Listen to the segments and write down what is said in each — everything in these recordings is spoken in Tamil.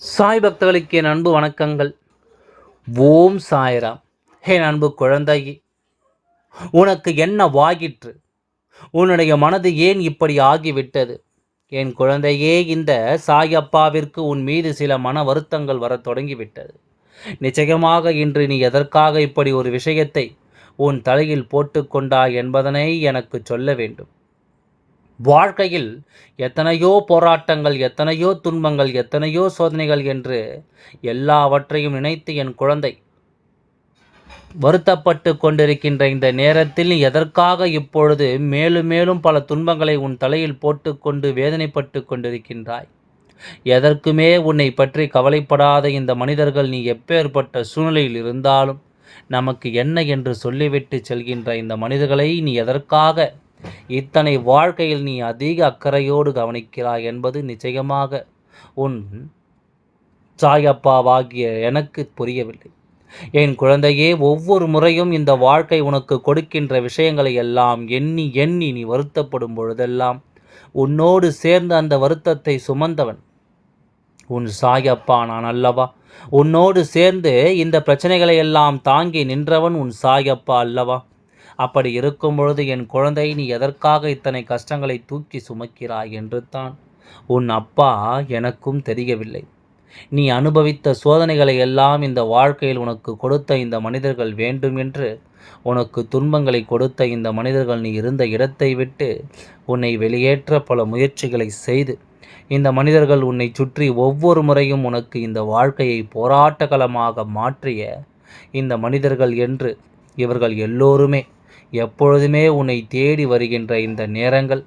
சாய் பக்தர்களுக்கு என் அன்பு வணக்கங்கள். ஓம் சாய்ராம். என் அன்பு குழந்தையே உனக்கு என்ன வாகிற்று உன்னுடைய மனது ஏன் இப்படி ஆகிவிட்டது? என் குழந்தையே இந்த சாயப்பாவிற்கு உன் மீது சில மன வருத்தங்கள் வரத் தொடங்கிவிட்டது. நிச்சயமாக இன்று நீ எதற்காக இப்படி ஒரு விஷயத்தை உன் தலையில் போட்டுக்கொண்டாய் என்பதனை எனக்கு சொல்ல வேண்டும். வாழ்க்கையில் எத்தனையோ போராட்டங்கள் எத்தனையோ துன்பங்கள் எத்தனையோ சோதனைகள் என்று எல்லாவற்றையும் நினைத்து என் குழந்தை வருத்தப்பட்டு கொண்டிருக்கின்ற இந்த நேரத்தில் நீ எதற்காக இப்பொழுது மேலும் மேலும் பல துன்பங்களை உன் தலையில் போட்டுக்கொண்டு வேதனைப்பட்டு கொண்டிருக்கின்றாய்? எதற்குமே உன்னை பற்றி கவலைப்படாத இந்த மனிதர்கள் நீ எப்பேற்பட்ட சூழ்நிலையில் இருந்தாலும் நமக்கு என்ன என்று சொல்லிவிட்டு செல்கின்ற இந்த மனிதர்களை நீ எதற்காக இத்தனை வாழ்க்கையில் நீ அதிக அக்கறையோடு கவனிக்கிறாய் என்பது நிச்சயமாக உன் சாயப்பாவாகிய எனக்கு புரியவில்லை. என் குழந்தையே ஒவ்வொரு முறையும் இந்த வாழ்க்கை உனக்கு கொடுக்கின்ற விஷயங்களை எல்லாம் எண்ணி எண்ணி நீ வருத்தப்படும் பொழுதெல்லாம் உன்னோடு சேர்ந்து அந்த வருத்தத்தை சுமந்தவன். உன் சாயப்பா நான் அல்லவா? உன்னோடு சேர்ந்து இந்த பிரச்சனைகளை எல்லாம் தாங்கி நின்றவன் உன் சாயப்பா அல்லவா? அப்படி இருக்கும் பொழுது என் குழந்தை நீ எதற்காக இத்தனை கஷ்டங்களை தூக்கி சுமக்கிறாய் என்று தான் உன் அப்பா எனக்கும் தெரியவில்லை. நீ அனுபவித்த சோதனைகளை எல்லாம் இந்த வாழ்க்கையில் உனக்கு கொடுத்த இந்த மனிதர்கள் வேண்டும் என்று உனக்கு துன்பங்களை கொடுத்த இந்த மனிதர்கள் நீ இருந்த இடத்தை விட்டு உன்னை வெளியேற்ற பல முயற்சிகளை செய்து இந்த மனிதர்கள் உன்னை சுற்றி ஒவ்வொரு முறையும் உனக்கு இந்த வாழ்க்கையை போராட்டகலமாக மாற்றிய இந்த மனிதர்கள் என்று இவர்கள் எல்லோருமே எப்பொழுதுமே உன்னை தேடி வருகின்ற இந்த நேரங்கள்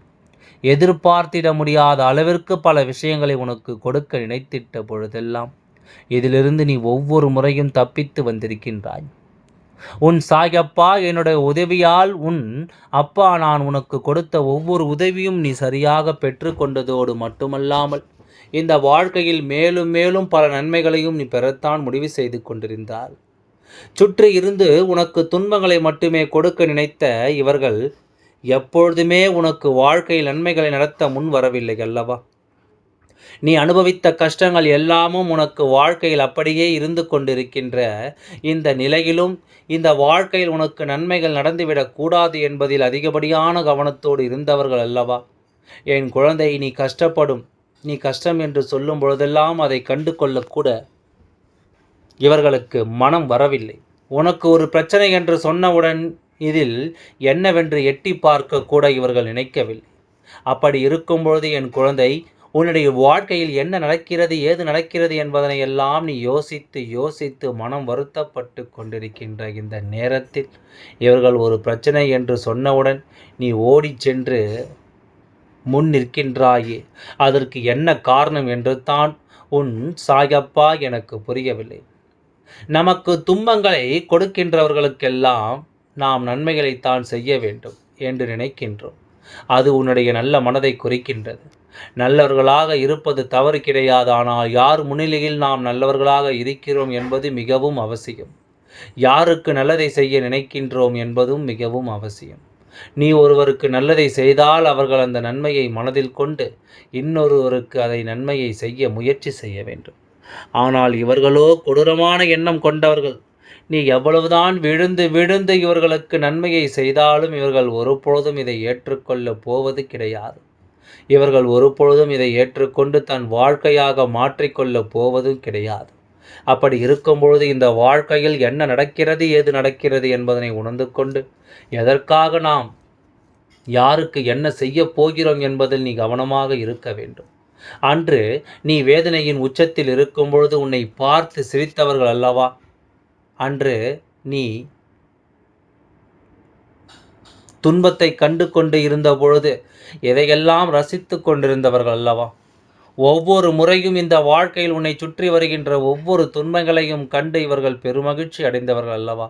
எதிர்பார்த்திட முடியாத அளவிற்கு பல விஷயங்களை உனக்கு கொடுக்க நினைத்திட்ட பொழுதெல்லாம் இதிலிருந்து நீ ஒவ்வொரு முறையும் தப்பித்து வந்திருக்கின்றாய். உன் சாயப்பா என்னுடைய உதவியால் உன் அப்பா நான் உனக்கு கொடுத்த ஒவ்வொரு உதவியும் நீ சரியாக பெற்றுக்கொண்டதோடு மட்டுமல்லாமல் இந்த வாழ்க்கையில் மேலும் மேலும் பல நன்மைகளையும் நீ பெறத்தான் முடிவு செய்து கொண்டிருந்தாள் சுற்றி இருந்து உனக்கு துன்பங்களை மட்டுமே கொடுக்க நினைத்த இவர்கள் எப்பொழுதுமே உனக்கு வாழ்க்கையில் நன்மைகளை நடத்த முன் வரவில்லை அல்லவா? நீ அனுபவித்த கஷ்டங்கள் எல்லாமும் உனக்கு வாழ்க்கையில் அப்படியே இருந்து கொண்டிருக்கின்ற இந்த நிலையிலும் இந்த வாழ்க்கையில் உனக்கு நன்மைகள் நடந்துவிடக்கூடாது என்பதில் அதிகப்படியான கவனத்தோடு இருந்தவர்கள் அல்லவா? என் குழந்தை நீ கஷ்டப்படும். நீ கஷ்டம் என்று சொல்லும் பொழுதெல்லாம் அதை கண்டு கொள்ளக்கூட இவர்களுக்கு மனம் வரவில்லை. உனக்கு ஒரு பிரச்சனை என்று சொன்னவுடன் இதில் என்னவென்று எட்டி பார்க்க கூட இவர்கள் நினைக்கவில்லை. அப்படி இருக்கும்பொழுது என் குழந்தை உன்னுடைய வாழ்க்கையில் என்ன நடக்கிறது ஏது நடக்கிறது என்பதனை எல்லாம் நீ யோசித்து யோசித்து மனம் வருத்தப்பட்டு கொண்டிருக்கின்ற இந்த நேரத்தில் இவர்கள் ஒரு பிரச்சனை என்று சொன்னவுடன் நீ ஓடிச் சென்று முன் நிற்கின்றாயே. அதற்கு என்ன காரணம் என்று தான் உன் சாயப்பா எனக்கு புரியவில்லை. நமக்கு துன்பங்களை கொடுக்கின்றவர்களுக்கெல்லாம் நாம் நன்மைகளைத்தான் செய்ய வேண்டும் என்று நினைக்கின்றோம். அது உன்னுடைய நல்ல மனதை குறிக்கின்றது. நல்லவர்களாக இருப்பது தவறு கிடையாது ஆனால் யார் முன்னிலையில் நாம் நல்லவர்களாக இருக்கிறோம் என்பது மிகவும் அவசியம். யாருக்கு நல்லதை செய்ய நினைக்கின்றோம் என்பதும் மிகவும் அவசியம். நீ ஒருவருக்கு நல்லதை செய்தால் அவர்கள் அந்த நன்மையை மனதில் கொண்டு இன்னொருவருக்கு அதை நன்மையை செய்ய முயற்சி செய்ய வேண்டும். ஆனால் இவர்களோ கொடூரமான எண்ணம் கொண்டவர்கள். நீ எவ்வளவுதான் விழுந்து விழுந்து இவர்களுக்கு நன்மையை செய்தாலும் இவர்கள் ஒருபொழுதும் இதை ஏற்றுக்கொள்ளப் போவது கிடையாது. இவர்கள் ஒருபொழுதும் இதை ஏற்றுக்கொண்டு தன் வாழ்க்கையாக மாற்றிக்கொள்ளப் போவதும் கிடையாது. அப்படி இருக்கும்பொழுது இந்த வாழ்க்கையில் என்ன நடக்கிறது ஏது நடக்கிறது என்பதனை உணர்ந்து கொண்டு எதற்காக நாம் யாருக்கு என்ன செய்ய போகிறோம் என்பதில் நீ கவனமாக இருக்க வேண்டும். அன்று நீ வேதனையின் உச்சத்தில் இருக்கும் பொழுது உன்னை பார்த்து சிரித்தவர்கள் அல்லவா? அன்று நீ துன்பத்தை கண்டு கொண்டு இருந்த பொழுது எதையெல்லாம் ரசித்து கொண்டிருந்தவர்கள் அல்லவா? ஒவ்வொரு முறையும் இந்த வாழ்க்கையில் உன்னை சுற்றி வருகின்ற ஒவ்வொரு துன்பங்களையும் கண்டு இவர்கள் பெருமகிழ்ச்சி அடைந்தவர்கள் அல்லவா?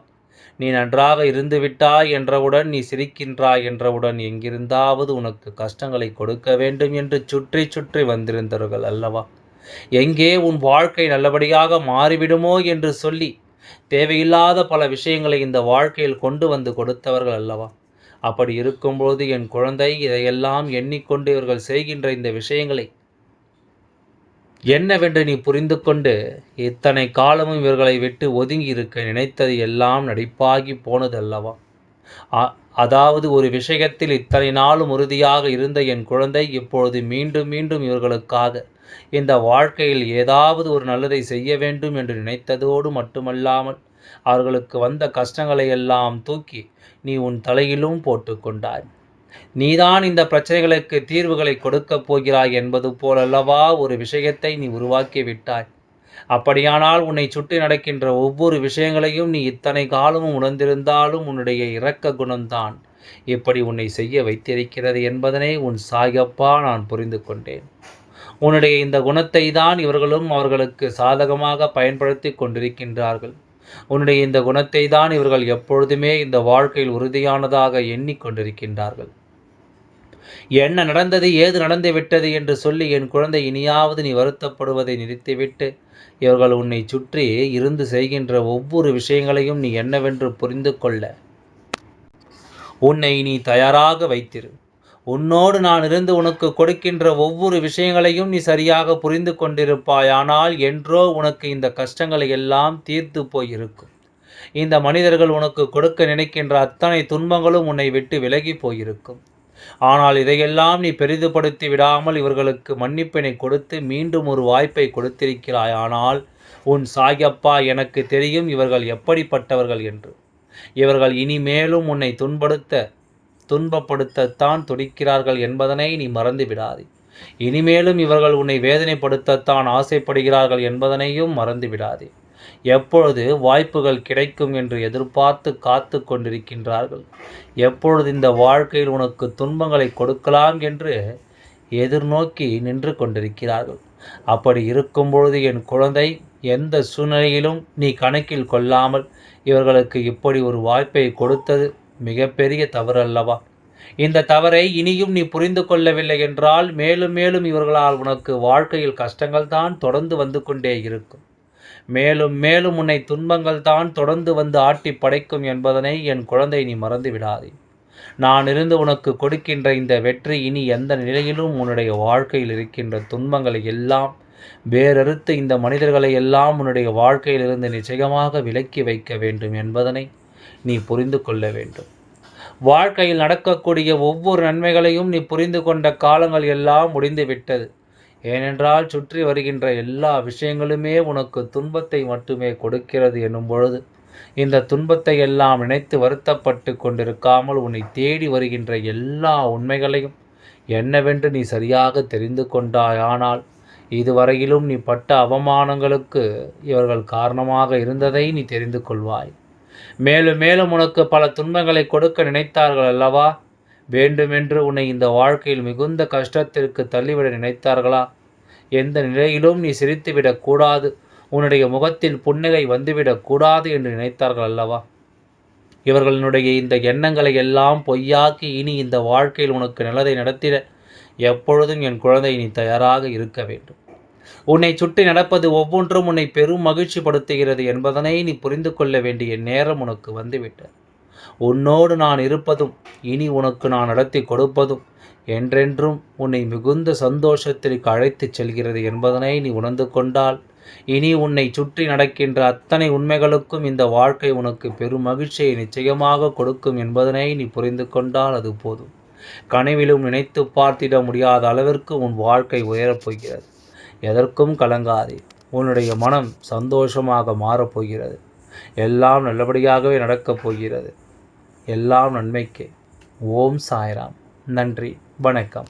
நீ நன்றாக இருந்துவிட்டாய் என்றவுடன் நீ சிரிக்கின்றாய் என்றவுடன் எங்கிருந்தாவது உனக்கு கஷ்டங்களை கொடுக்க வேண்டும் என்று சுற்றி சுற்றி வந்திருந்தவர்கள் அல்லவா? எங்கே உன் வாழ்க்கை நல்லபடியாக மாறிவிடுமோ என்று சொல்லி தேவையில்லாத பல விஷயங்களை இந்த வாழ்க்கையில் கொண்டு வந்து கொடுத்தவர்கள் அல்லவா? அப்படி இருக்கும்போது என் குழந்தை இதையெல்லாம் எண்ணிக்கொண்டு இவர்கள் செய்கின்ற இந்த விஷயங்களை என்னவென்று நீ புரிந்து கொண்டு இத்தனை காலமும் இவர்களை விட்டு ஒதுங்கி இருக்க நினைத்தது எல்லாம் நடிப்பாகி போனதல்லவா? அதாவது ஒரு விஷயத்தில் இத்தனை நாளும் உறுதியாக இருந்த என் குழந்தை இப்பொழுது மீண்டும் மீண்டும் இவர்களுக்காக இந்த வாழ்க்கையில் ஏதாவது ஒரு நல்லதை செய்ய வேண்டும் என்று நினைத்ததோடு மட்டுமல்லாமல் அவர்களுக்கு வந்த கஷ்டங்களை எல்லாம் தூக்கி நீ உன் தலையிலும் போட்டுக்கொண்டாய். நீதான் இந்த பிரச்சனைகளுக்கு தீர்வுகளை கொடுக்கப் போகிறாய் என்பது போலல்லவா ஒரு விஷயத்தை நீ உருவாக்கி விட்டாய். அப்படியானால் உன்னை சுற்றி நடக்கின்ற ஒவ்வொரு விஷயங்களையும் நீ இத்தனை காலமும் உணர்ந்திருந்தாலும் உன்னுடைய இரக்க குணம்தான். இப்படி உன்னை செய்ய வைத்திருக்கிறது என்பதனை உன் சாயப்பா நான் புரிந்து கொண்டேன். உன்னுடைய இந்த குணத்தை தான் இவர்களும் அவர்களுக்கு சாதகமாக பயன்படுத்தி கொண்டிருக்கின்றார்கள். உன்னுடைய இந்த குணத்தை தான் இவர்கள் எப்பொழுதுமே இந்த வாழ்க்கையில் உறுதியானதாக எண்ணிக்கொண்டிருக்கின்றார்கள் என்ன நடந்தது ஏது நடந்து விட்டது என்று சொல்லி என் குழந்தை இனியாவது நீ வருத்தப்படுவதை நிறுத்திவிட்டு இவர்கள் உன்னை சுற்றி இருந்து செய்கின்ற ஒவ்வொரு விஷயங்களையும் நீ என்னவென்று புரிந்து கொள்ள. உன்னை நீ தயாராக வைத்திரு. உன்னோடு நான் இருந்து உனக்கு கொடுக்கின்ற ஒவ்வொரு விஷயங்களையும் நீ சரியாக புரிந்து கொண்டிருப்பாய் ஆனால் என்றோ உனக்கு இந்த கஷ்டங்களை எல்லாம் தீர்த்து போயிருக்கும். இந்த மனிதர்கள் உனக்கு கொடுக்க நினைக்கின்ற அத்தனை துன்பங்களும் உன்னை விட்டு விலகி போயிருக்கும். ஆனால் இதையெல்லாம் நீ பெரிதுபடுத்தி விடாமல் இவர்களுக்கு மன்னிப்பினை கொடுத்து மீண்டும் ஒரு வாய்ப்பை கொடுத்திருக்கிறாய். ஆனால் உன் சாயப்பா எனக்கு தெரியும் இவர்கள் எப்படிப்பட்டவர்கள் என்று. இவர்கள் இனிமேலும் உன்னை துன்படுத்த துன்பப்படுத்தத்தான் துடிக்கிறார்கள் என்பதனை நீ மறந்து விடாதே. இனிமேலும் இவர்கள் உன்னை வேதனைப்படுத்தத்தான் ஆசைப்படுகிறார்கள் என்பதனையும் மறந்து விடாதே. எப்பொழுது வாய்ப்புகள் கிடைக்கும் என்று எதிர்பார்த்து காத்து கொண்டிருக்கின்றார்கள்? எப்பொழுது இந்த வாழ்க்கையில் உனக்கு துன்பங்களை கொடுக்கலாம் என்று எதிர்நோக்கி நின்று கொண்டிருக்கிறார்கள்? அப்படி இருக்கும் பொழுது என் குழந்தை எந்த சூழ்நிலையிலும் நீ கணக்கில் கொள்ளாமல் இவர்களுக்கு இப்படி ஒரு வாய்ப்பை கொடுத்தது மிகப்பெரிய தவறு அல்லவா இந்த தவறை இனியும் நீ புரிந்து கொள்ளவில்லை என்றால் மேலும் மேலும் இவர்களால் உனக்கு வாழ்க்கையில் கஷ்டங்கள் தான் தொடர்ந்து வந்து கொண்டே இருக்கும். மேலும் மேலும் உன்னை துன்பங்கள் தான் தொடர்ந்து வந்து ஆட்டி படைக்கும் என்பதனை என் குழந்தை நீ மறந்து விடாதே நான் இருந்து உனக்கு கொடுக்கின்ற இந்த வெற்றி இனி எந்த நிலையிலும் உன்னுடைய வாழ்க்கையில் இருக்கின்ற துன்பங்களை எல்லாம் வேறறுத்து இந்த மனிதர்களை எல்லாம் உன்னுடைய வாழ்க்கையிலிருந்து நிச்சயமாக விலக்கி வைக்க வேண்டும் என்பதனை நீ புரிந்து கொள்ள வேண்டும். வாழ்க்கையில் நடக்கக்கூடிய ஒவ்வொரு நன்மைகளையும் நீ புரிந்து கொண்ட காலங்கள் எல்லாம் முடிந்து விட்டது ஏனென்றால் சுற்றி வருகின்ற எல்லா விஷயங்களுமே உனக்கு துன்பத்தை மட்டுமே கொடுக்கிறது என்னும் பொழுது இந்த துன்பத்தை எல்லாம் நினைத்து வருத்தப்பட்டு கொண்டிருக்காமல் உன்னை தேடி வருகின்ற எல்லா உண்மைகளையும் என்னவென்று நீ சரியாக தெரிந்து கொண்டாய் ஆனால் இதுவரையிலும் நீ பட்ட அவமானங்களுக்கு இவர்கள் காரணமாக இருந்ததை நீ தெரிந்து கொள்வாய். மேலும் மேலும் உனக்கு பல துன்பங்களை கொடுக்க நினைத்தார்கள் அல்லவா? வேண்டுமென்று உன்னை இந்த வாழ்க்கையில் மிகுந்த கஷ்டத்திற்கு தள்ளிவிட நினைத்தார்களா? எந்த நிலையிலும் நீ சிரித்துவிடக் கூடாது. உன்னுடைய முகத்தில் புன்னகை வந்துவிடக் கூடாது என்று நினைத்தார்கள் அல்லவா? இவர்களுடைய இந்த எண்ணங்களை எல்லாம் பொய்யாக்கி இனி இந்த வாழ்க்கையில் உனக்கு நல்லதை நடத்திட எப்பொழுதும் என் குழந்தை நீ தயாராக இருக்க வேண்டும். உன்னை சுற்றி நடப்பது ஒவ்வொன்றும் உன்னை பெரும் மகிழ்ச்சி படுத்துகிறது என்பதனை நீ புரிந்து கொள்ள வேண்டிய நேரம் உனக்கு வந்துவிட்டது. உன்னோடு நான் இருப்பதும் இனி உனக்கு நான் நடத்தி கொடுப்பதும் என்றென்றும் உன்னை மிகுந்த சந்தோஷத்திற்கு அழைத்துச் செல்கிறது என்பதனை நீ உணர்ந்து கொண்டால் இனி உன்னை சுற்றி நடக்கின்ற அத்தனை உண்மைகளுக்கும் இந்த வாழ்க்கை உனக்கு பெரும் மகிழ்ச்சியை நிச்சயமாக கொடுக்கும் என்பதனை நீ புரிந்து கொண்டால் அது போதும். கனவிலும் நினைத்து பார்த்திட முடியாத அளவிற்கு உன் வாழ்க்கை உயரப்போகிறது எதற்கும் கலங்காதே உன்னுடைய மனம் சந்தோஷமாக மாறப்போகிறது எல்லாம் நல்லபடியாகவே நடக்கப் போகிறது. எல்லாம் நன்மைக்கு. ஓம் சாய்ராம். நன்றி. வணக்கம்.